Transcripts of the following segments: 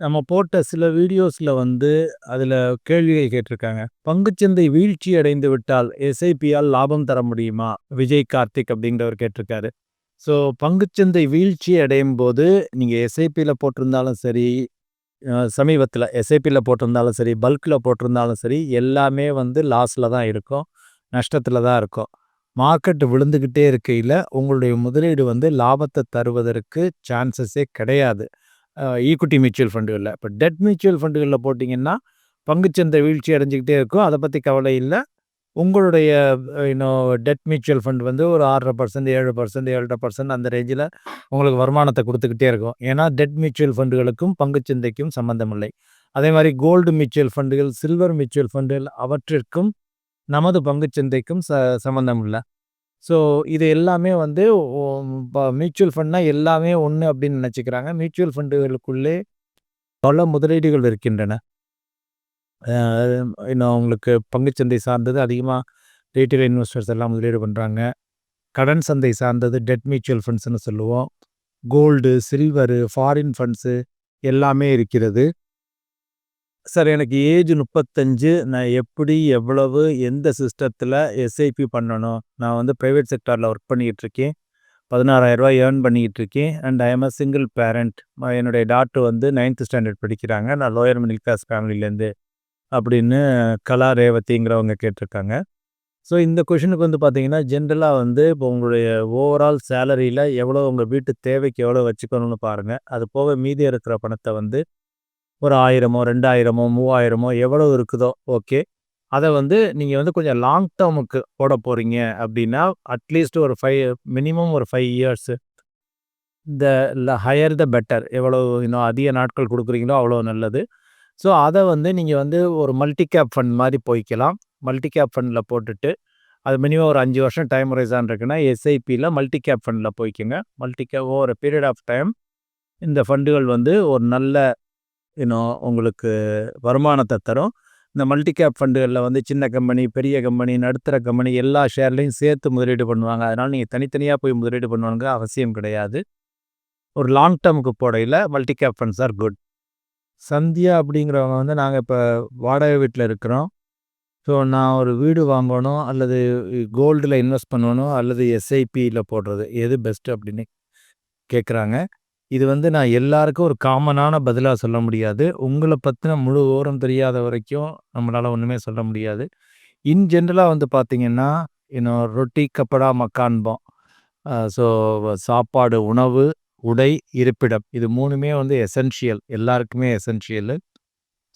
நம்ம போட்ட சில வீடியோஸில் வந்து அதில் கேள்விகள் கேட்டிருக்காங்க. "பங்குச்சந்தை வீழ்ச்சி அடைந்து விட்டால் எஸ்ஐபியால் லாபம் தர முடியுமா?" விஜய் கார்த்திக் அப்படிங்கிறவர் கேட்டிருக்காரு. ஸோ பங்குச்சந்தை வீழ்ச்சி அடையும் போது நீங்கள் எஸ்ஐபியில் போட்டிருந்தாலும் சரி, சமீபத்தில் எஸ்ஐபியில் போட்டிருந்தாலும் சரி, பல்கில் போட்டிருந்தாலும் சரி, எல்லாமே வந்து லாஸில் தான் இருக்கும். நஷ்டத்தில் தான் இருக்கும். மார்க்கெட் விழுந்துக்கிட்டே இருக்கையில் உங்களுடைய முதலீடு வந்து லாபத்தை தருவதற்கு சான்சஸே கிடையாது. ஈக்குட்டி மியூச்சுவல் ஃபண்டுகளில் இப்போ டெட் மியூச்சுவல் ஃபண்டுகளில் போட்டிங்கன்னா பங்குச்சந்தை வீழ்ச்சி அடைஞ்சிக்கிட்டே இருக்கும். அதை பற்றி கவலை இல்லை உங்களுடைய இன்னும் டெட் மியூச்சுவல் ஃபண்ட் வந்து ஒரு 6.5% 7% 7.5% அந்த ரேஞ்சில் உங்களுக்கு வருமானத்தை கொடுத்துக்கிட்டே இருக்கும். ஏன்னா, டெட் மியூச்சுவல் ஃபண்டுகளுக்கும் பங்குச்சந்தைக்கும் சம்மந்தம் இல்லை. மாதிரி கோல்டு மியூச்சுவல் ஃபண்டுகள், சில்வர் மியூச்சுவல் ஃபண்டுகள் அவற்றிற்கும் நமது பங்குச்சந்தைக்கும் ச சம்மந்தம் இல்லை ஸோ இது எல்லாமே வந்து இப்போ மியூச்சுவல் ஃபண்ட்னா எல்லாமே ஒன்று அப்படின்னு நினச்சிக்கிறாங்க மியூச்சுவல் ஃபண்டுகளுக்குள்ளே பல முதலீடுகள் இருக்கின்றன. இன்னும் அவங்களுக்கு பங்குச்சந்தை சார்ந்தது அதிகமாக ரீட்டைல் இன்வெஸ்டர்ஸ் எல்லாம் முதலீடு பண்ணுறாங்க கடன் சந்தை சார்ந்தது டெட் மியூச்சுவல் ஃபண்ட்ஸ்னு சொல்லுவோம். கோல்டு, சில்வரு, ஃபாரின் ஃபண்ட்ஸு எல்லாமே இருக்கிறது. சார் எனக்கு ஏஜ் 35 நான் எப்படி, எவ்வளவு, எந்த சிஸ்டத்தில் எஸ்ஐபி பண்ணணும்? நான் வந்து ப்ரைவேட் செக்டாரில் ஒர்க் பண்ணிக்கிட்டு இருக்கேன். ரூ. 16,000 ஏர்ன் பண்ணிக்கிட்டு இருக்கேன். And I am a single parent. என்னுடைய டாட்டர் வந்து நைன்த் ஸ்டாண்டர்ட் படிக்கிறாங்க. நான் லோயர் மிடில் கிளாஸ் ஃபேமிலியிலேருந்து அப்படின்னு கலா ரேவதிங்கிறவங்க கேட்டிருக்காங்க. ஸோ இந்த கொஷனுக்கு வந்து பார்த்தீங்கன்னா, ஜென்ரலாக வந்து இப்போ உங்களுடைய ஓவரால் சேலரியில் எவ்வளோ உங்கள் வீட்டு தேவைக்கு எவ்வளோ வச்சுக்கணும்னு பாருங்கள் அது போக மீதி இருக்கிற பணத்தை வந்து ஒரு ஆயிரமோ ரெண்டாயிரமோ மூவாயிரமோ எவ்வளோ இருக்குதோ ஓகே. அதை வந்து நீங்கள் வந்து கொஞ்சம் லாங் டேர்முக்கு போட போகிறீங்க அப்படின்னா, அட்லீஸ்ட் ஒரு ஃபைவ் மினிமம் ஒரு ஃபைவ் இயர்ஸு த ல ஹையர் த பெட்டர். எவ்வளோ இன்னும் அதிக நாட்கள் கொடுக்குறீங்களோ அவ்வளோ நல்லது. ஸோ அதை வந்து நீங்கள் வந்து ஒரு மல்டி கேப் ஃபண்ட் மாதிரி போய்க்கலாம். மல்டி கேப் ஃபண்டில் போட்டுட்டு, அது மினிமம் ஒரு அஞ்சு வருஷம் டைம் ஹொரைசான் இருக்குன்னா, எஸ்ஐபியில் மல்டி கேப் ஃபண்ட்ல போய்க்குங்க multi cap over period of time இந்த ஃபண்டுகள் வந்து ஒரு நல்ல இன்னும் உங்களுக்கு வருமானத்தை தரும். இந்த மல்டி கேப் ஃபண்டுகளில் வந்து சின்ன கம்பெனி, பெரிய கம்பெனி, நடுத்தர கம்பெனி எல்லா ஷேர்லையும் சேர்த்து முதலீடு பண்ணுவாங்க. அதனால் நீங்கள் தனித்தனியாக போய் முதலீடு பண்ணுவாங்க அவசியம் கிடையாது. ஒரு லாங் டேர்முக்கு போடையில் multi cap funds are good. Sandhya அப்படிங்கிறவங்க வந்து நாங்கள் இப்போ வாடகை வீட்டில் இருக்கிறோம். ஸோ நான் ஒரு வீடு வாங்கணும் அல்லது கோல்டில் இன்வெஸ்ட் பண்ணணும் அல்லது எஸ்ஐபியில் போடுறது எது பெஸ்ட்டு அப்படின்னு கேட்குறாங்க. இது வந்து நான் எல்லாருக்கும் ஒரு காமனான பதிலாக சொல்ல முடியாது. உங்களை பற்றின முழு ஓரம் தெரியாத வரைக்கும் நம்மளால் ஒன்றுமே சொல்ல முடியாது. இன் ஜென்ரலாக வந்து பார்த்தீங்கன்னா, இன்னும் ரொட்டி, கப்படா, மக்கான்போம். ஸோ சாப்பாடு, உணவு, உடை, இருப்பிடம். இது மூணுமே வந்து எசென்ஷியல். எல்லாருக்குமே எசென்ஷியலு.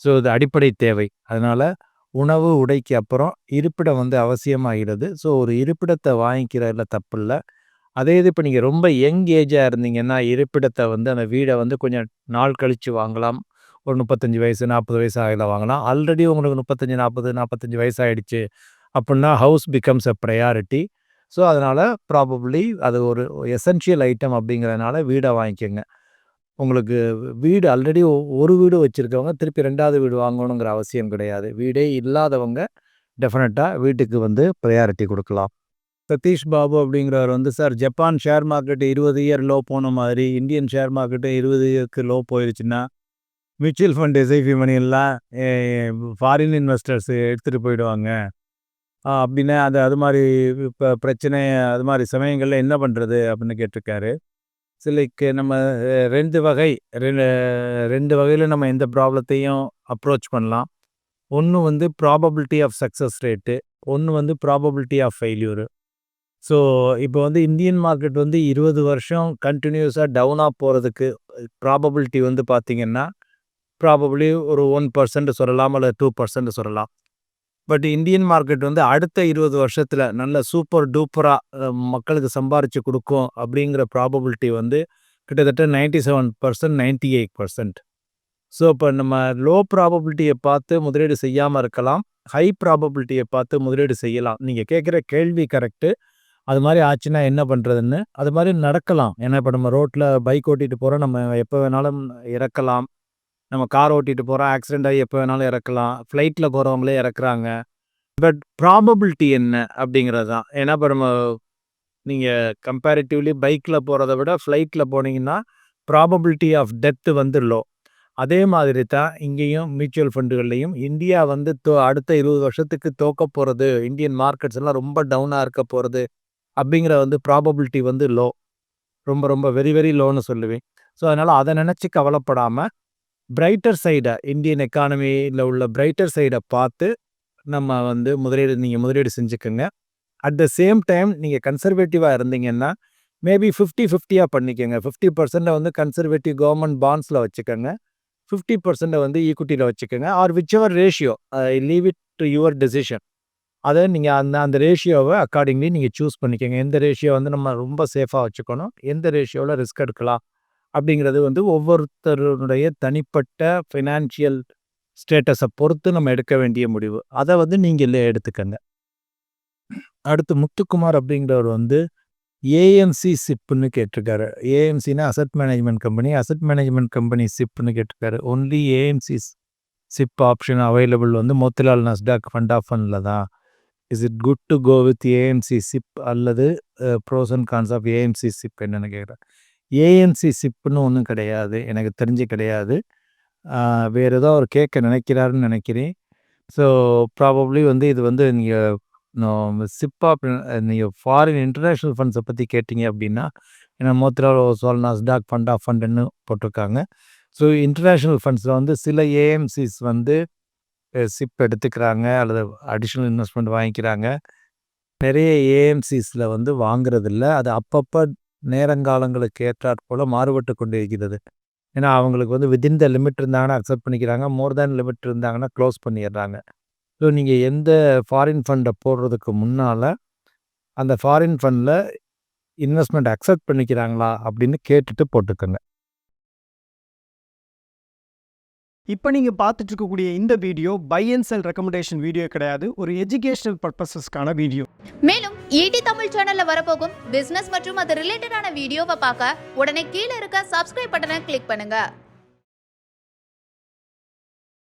ஸோ இது அடிப்படை தேவை. அதனால் உணவு, உடைக்கு அப்புறம் இருப்பிடம் வந்து அவசியமாகிறது. ஸோ ஒரு இருப்பிடத்தை வாங்கிக்கிறதுல தப்பில்ல. அதே இது இப்போ நீங்கள் ரொம்ப யங் ஏஜாக இருந்தீங்கன்னா, இருப்பிடத்தை வந்து அந்த வீடை வந்து கொஞ்சம் நாள் கழித்து வாங்கலாம். ஒரு 35 வயசு, 40 வயசு ஆகையில வாங்கலாம். ஆல்ரெடி உங்களுக்கு 35, 40, 45 வயசு ஆயிடுச்சு அப்புட்ன்னா, house becomes a priority so அதனால் ப்ராபப்ளி அது ஒரு எசென்ஷியல் ஐட்டம் அப்படிங்கிறதுனால வீடை வாங்கிக்கோங்க உங்களுக்கு வீடு ஆல்ரெடி ஒரு வீடு வச்சுருக்கவங்க திருப்பி ரெண்டாவது வீடு வாங்கணுங்கிற அவசியம் கிடையாது. வீடே இல்லாதவங்க டெஃபினட்டாக வீட்டுக்கு வந்து ப்ரையாரிட்டி கொடுக்கலாம் சதீஷ் பாபு அப்படிங்கிறவர் வந்து, "சார் ஜப்பான் ஷேர் மார்க்கெட்டு இருபது இயர் லோ போன மாதிரி இந்தியன் ஷேர் மார்க்கெட்டு இருபது இயருக்கு லோ போயிருச்சுன்னா, மியூச்சுவல் ஃபண்ட் எஸ்ஐபி மணியெல்லாம் ஃபாரின் இன்வெஸ்டர்ஸ் எடுத்துகிட்டு போயிடுவாங்க. அப்படின்னா அது அது மாதிரி இப்போ பிரச்சனை அது மாதிரி சமயங்களில் என்ன பண்ணுறது அப்படின்னு கேட்டிருக்காரு. சிலைக்கு நம்ம ரெண்டு வகை ரெண்டு ரெண்டு வகையில் நம்ம எந்த ப்ராப்ளத்தையும் அப்ரோச் பண்ணலாம். ஒன்று வந்து ப்ராபபிலிட்டி ஆஃப் சக்ஸஸ் ரேட்டு. ஒன்று வந்து ப்ராபபிலிட்டி ஆஃப் ஃபெயில்யூரு ஸோ இப்போ வந்து இந்தியன் மார்க்கெட் வந்து 20 வருஷம் கண்டினியூஸாக டவுனாக போகிறதுக்கு ப்ராபபிலிட்டி வந்து பார்த்திங்கன்னா ப்ராபபிளி ஒரு ஒன் பர்சன்ட் சொல்லலாம் அல்லது டூ பர்சன்ட் சொல்லலாம். பட் இந்தியன் மார்க்கெட் வந்து அடுத்த இருபது வருஷத்தில் நல்ல சூப்பர் டூப்பராக மக்களுக்கு சம்பாரித்து கொடுக்கும் அப்படிங்கிற ப்ராபபிலிட்டி வந்து கிட்டத்தட்ட 97%, 98%. ஸோ இப்போ நம்ம லோ ப்ராபபிலிட்டியை பார்த்து முதலீடு செய்யாமல் இருக்கலாம். ஹை ப்ராபபிலிட்டியை பார்த்து முதலீடு செய்யலாம். நீங்கள் கேட்குற கேள்வி கரெக்ட்டு. அது மாதிரி ஆச்சுன்னா என்ன பண்ணுறதுன்னு அது மாதிரி நடக்கலாம். ஏன்னா இப்போ நம்ம ரோட்டில் பைக் ஓட்டிகிட்டு போகிறோம் நம்ம எப்போ வேணாலும் இறக்கலாம். நம்ம கார் ஓட்டிகிட்டு போகிறோம் ஆக்சிடென்ட் ஆகி எப்போ வேணாலும் இறக்கலாம். ஃப்ளைட்டில் போகிறவங்களே இறக்குறாங்க. பட் ப்ராபபிலிட்டி என்ன அப்படிங்கிறது தான். ஏன்னா இப்போ நம்ம நீங்கள் கம்பேரிட்டிவ்லி பைக்கில் போகிறத விட ஃப்ளைட்டில் போனீங்கன்னா, ப்ராபபிலிட்டி ஆஃப் டெத் வந்து லோ. அதே மாதிரி தான் இங்கேயும் மியூச்சுவல் ஃபண்டுகள்லையும் இந்தியா வந்து தோ அடுத்த இருபது வருஷத்துக்கு தோக்க போகிறது இந்தியன் மார்க்கெட்ஸ் எல்லாம் ரொம்ப டவுனாக இருக்க போகிறது அப்படிங்கிற வந்து ப்ராபபிலிட்டி வந்து லோ ரொம்ப ரொம்ப வெரி வெரி லோன்னு சொல்லுவேன். ஸோ அதனால் அதை நினச்சி கவலைப்படாமல் பிரைட்டர் சைடை இந்தியன் எக்கானமியில் உள்ள பிரைட்டர் சைடை பார்த்து நம்ம வந்து முதலீடு நீங்கள் முதலீடு செஞ்சுக்கோங்க. அட் த சேம் டைம் நீங்கள் கன்சர்வேட்டிவாக இருந்தீங்கன்னா மேபி ஃபிஃப்டி ஃபிஃப்டியாக பண்ணிக்கோங்க. ஃபிஃப்டி பர்சன்ட்டை வந்து கன்சர்வேட்டிவ் கவர்மெண்ட் பாண்ட்ஸில் வச்சுக்கோங்க. ஃபிஃப்டி பர்சன்ட்டை வந்து ஈக்குட்டியில் வச்சுக்கோங்க. Or whichever ratio I leave it to your decision அதை நீங்கள் அந்த அந்த ரேஷியோவை அக்கார்டிங்லி நீங்கள் சூஸ் பண்ணிக்கோங்க. எந்த ரேஷியோ வந்து நம்ம ரொம்ப சேஃபாக வச்சுக்கணும் எந்த ரேஷியோவில் ரிஸ்க் எடுக்கலாம் அப்படிங்கிறது வந்து ஒவ்வொருத்தருடைய தனிப்பட்ட ஃபினான்ஷியல் ஸ்டேட்டஸை பொறுத்து நம்ம எடுக்க வேண்டிய முடிவு. அதை வந்து நீங்கள் எடுத்துக்கங்க. அடுத்து முத்துக்குமார் அப்படிங்கிறவர் வந்து ஏஎம்சி சிப்புன்னு கேட்டிருக்காரு. ஏஎம்சினா asset management company asset management company சிப்புன்னு கேட்டிருக்காரு. Only AMC SIP option available வந்து மோத்திலால் நஸ்டாக் ஃபண்ட் ஆஃப் ஃபண்டில் தான். Is it good to go with AMC SIP அல்லது pros and cons of AMC SIP என்னென்னு கேட்குறேன் ஏஎம்சி சிப்புன்னு ஒன்றும் கிடையாது எனக்கு தெரிஞ்சு கிடையாது. வேறு ஏதோ அவர் கேட்க நினைக்கிறாருன்னு நினைக்கிறேன். ஸோ ப்ராபப்ளி வந்து இது வந்து நீங்கள் சிப்பா நீங்கள் ஃபாரின் இன்டர்நேஷ்னல் ஃபண்ட்ஸை பற்றி கேட்டிங்க அப்படின்னா ஏன்னா மோத்திரால் சோல் நாஸ்டாக் ஃபண்ட் ஆஃப் ஃபண்டுன்னு போட்டிருக்காங்க. ஸோ இன்டர்நேஷ்னல் ஃபண்ட்ஸில் வந்து சில ஏஎம்சிஸ் வந்து சிப் எடுத்துக்கிறாங்க அல்லது அடிஷ்னல் இன்வெஸ்ட்மெண்ட் வாங்கிக்கிறாங்க. நிறைய ஏஎம்சிஸில் வந்து வாங்குறதில்ல. அது அப்பப்போ நேரங்காலங்களுக்கு ஏற்றாற் போல் மாறுபட்டு கொண்டு இருக்கிறது ஏன்னா அவங்களுக்கு வந்து வித்தின் த லிமிட் இருந்தாங்கன்னா அக்செப்ட் பண்ணிக்கிறாங்க. மோர் தேன் லிமிட் இருந்தாங்கன்னா க்ளோஸ் பண்ணிடுறாங்க. ஸோ நீங்கள் எந்த ஃபாரின் ஃபண்டை போடுறதுக்கு முன்னால் அந்த ஃபாரின் ஃபண்டில் இன்வெஸ்ட்மெண்ட் அக்செப்ட் பண்ணிக்கிறாங்களா அப்படின்னு கேட்டுட்டு போட்டுக்கோங்க. இப்போ நீங்கள் பார்த்துட்டு இருக்கக்கூடிய இந்த video buy and sell recommendation video கிடையாது ஒரு எஜுகேஷனல் பர்பஸஸ்க்கான வீடியோ. மேலும் ஈடி தமிழ் சேனல்ல வரப்போகும் பிசினஸ் மற்றும் அது ரிலேட்டடான வீடியோவை பார்க்க உடனே கீழே இருக்க சப்ஸ்கிரைப் பட்டனை கிளிக் பண்ணுங்க.